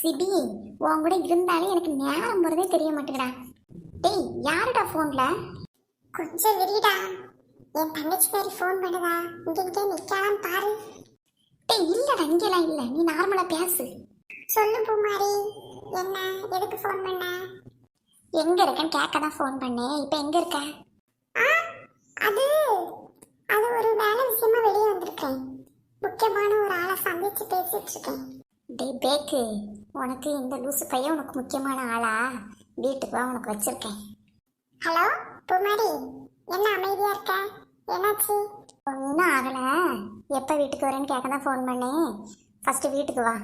CP உன் கூட இருந்தாலே எனக்கு நேரம் போறதே தெரிய மாட்டேங்குடா டேய் யாருடா ஃபோன்ல கொஞ்சம் விரிடா என் தங்கச்சி பேர் ஃபோன் பண்ணுதா இங்கிட்டே நிக்கலாம் பாரு. டேய் இல்லடா இங்கெல்லாம் இல்ல. நீ நார்மலா பேசு. சொல்லு பூமாரி. என்ன எதுக்கு ஃபோன் பண்ண? எங்க இருக்கேன்னு கேட்க தான் ஃபோன் பண்ணேன் இப்போ எங்க இருக்க? ஆ அது அது ஒரு வேலை விஷயமா வெளியே வந்திருக்கேன். முக்கியமான ஒரு ஆளை சந்திச்சு பேசிட்டு இருக்கேன். டேய் பேக்கு. உனக்கு இந்த லூசு பையன் உனக்கு முக்கியமான ஆளா? வீட்டுக்கு வா உனக்கு வச்சிருக்கேன். ஹலோ பூமாரி என்ன அமைதியா இருக்க? என்னாச்சு? ஒன்றும் ஆகலை. எப்போ வீட்டுக்கு வரேன்னு கேட்க தான் ஃபோன் பண்ணேன். ஃபஸ்ட்டு வீட்டுக்கு வா.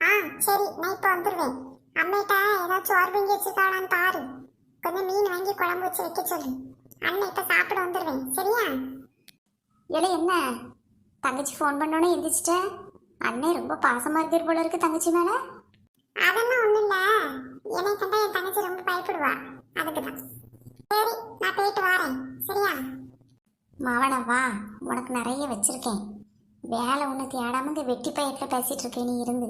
ஆ சரி நான் இப்போ வந்துடுவேன் அம்மிட்ட ஏதாச்சும் சோறு பொங்கி வச்சிருக்காளான்னு பாரு. கொஞ்சம் மீன் வாங்கி குழம்பு வச்சு வைக்க சொல்லு. அண்ணன் இப்போ சாப்பிட வந்துடுவேன் சரியா? இல்லை என்ன? தங்கச்சி ஃபோன் பண்ணோன்னே எந்திரிச்சிட்ட? அண்ணே ரொம்ப பாசமாக இருக்கிற போல இருக்கு தங்கச்சி மேலே. அதெல்லாம் ஒண்ணும் இல்ல என்னை கண்டா என் தங்கச்சி ரொம்ப பயப்படுவா. அதுக்கு தான் சரி நான் போயிட்டு வரேன். சரியா? மவனை வா. உனக்கு நிறைய வச்சிருக்கேன். வேலை ஒன்று தேடாம இந்த வெட்டி பயிரில் பேசிட்டு இருக்கேன் நீ இருந்து.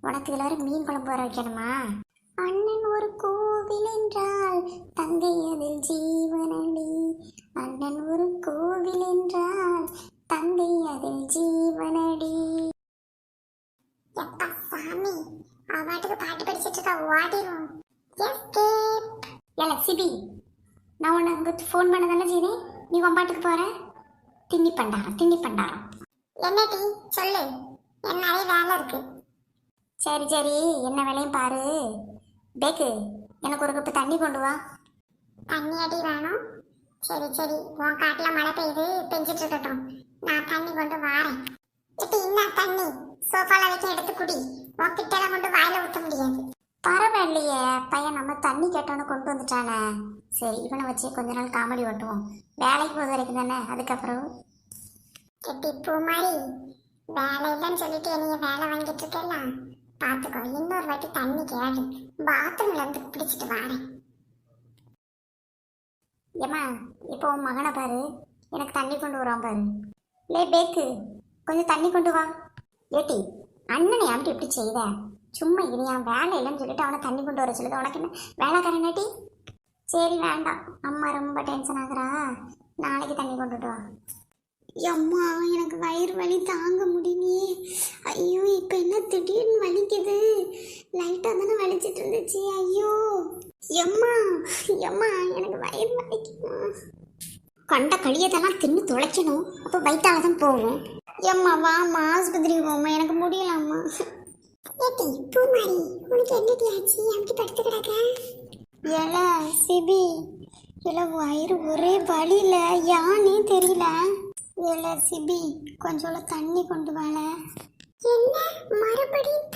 உனக்கு இதில் வர மீன் குழம்பு வர வைக்கணுமா? அண்ணன் ஒரு கோவில் என்றால் தங்கை அதில் ஜீவனடி. அண்ணன் ஒரு கோவில் அவ பாட்டு படிச்சிட்டு இருக்கா? ஓடிரும் எஸ்கேப் ஏல சிபி நான் உன்னை அங்கே ஃபோன் பண்ணதானே தானே நீ உன் பாட்டுக்கு போகிற திண்ணி பண்டாரம் திண்ணி பண்டாரம். என்னடி? சொல்லு. என் நிறைய வேலை இருக்கு. சரி சரி. என்ன வேலையும் பாரு. பேக்கு எனக்கு ஒரு கப்பு தண்ணி கொண்டு வா. தண்ணி அடி வேணும். சரி சரி. உன் காட்டில் மழை பெய்யுது பெஞ்சிட்டு இருக்கட்டும். நான் தண்ணி கொண்டு வாரேன். இப்போ என்ன தண்ணி. சோஃபால வைக்க எடுத்து குடி. உன் கிட்டலாம் கொண்டு வாயில ஊத்த முடியாது. பரவாயில்லையே பையன் நம்ம தண்ணி கேட்டோன்னு கொண்டு வந்துட்டானே. சரி இவனை வச்சு கொஞ்ச நாள் காமெடி ஓட்டுவோம். வேலைக்கு போகிற வரைக்கும் தானே அதுக்கப்புறம்? கெட்டி பூ மாதிரி வேலை இல்லைன்னு சொல்லிட்டு என்னைய வேலை வாங்கிட்டு இருக்கலாம் பார்த்துக்கோ இன்னொரு வாட்டி தண்ணி கேடு பாத்ரூம்ல இருந்து பிடிச்சிட்டு வாரேன். ஏம்மா இப்போ உன் மகனை பாரு. எனக்கு தண்ணி கொண்டு வரான் பாரு. லே பேக்கு கொஞ்சம் தண்ணி கொண்டு வா. ஏட்டி அண்ணனை அப்படி இப்படி செய்த? சும்மா இனியா வேலை இல்லைன்னு சொல்லிட்டு அவனை தண்ணி கொண்டு வர சொல்லுது. உனக்கு என்ன? வேலைக்காரனாட்டி சரி வேண்டாம். அம்மா ரொம்ப டென்ஷன் ஆகுறா. நாளைக்கு தண்ணி கொண்டுட்டு வா. அம்மா எனக்கு வயிறு வலி தாங்க முடியலையே. ஐயோ இப்போ என்ன திடீர்னு வலிக்குது? லைட்டாக தானே வலிச்சிட்டு இருந்துச்சு. ஐயோ. எம்மா எம்மா எனக்கு வயிறு வலிக்குமா? கண்ட கழியதெல்லாம் தின்னு தொலைக்கணும். அப்போ வயிற்றால தான் போகும். ஏம்மா வாம்மா ஆஸ்பத்திரிக்கு போம்மா. எனக்கு முடியலாம்மா. ஏட்டி பூ மாதிரி உனக்கு என்னடி ஆச்சு? அப்படி படுத்து கிடக்க. ஏல சிபி. இல்லை வயிறு ஒரே வழியில் யானே தெரியல. ஏல சிபி கொஞ்சம் தண்ணி கொண்டு வாழ என்ன? மறுபடியும்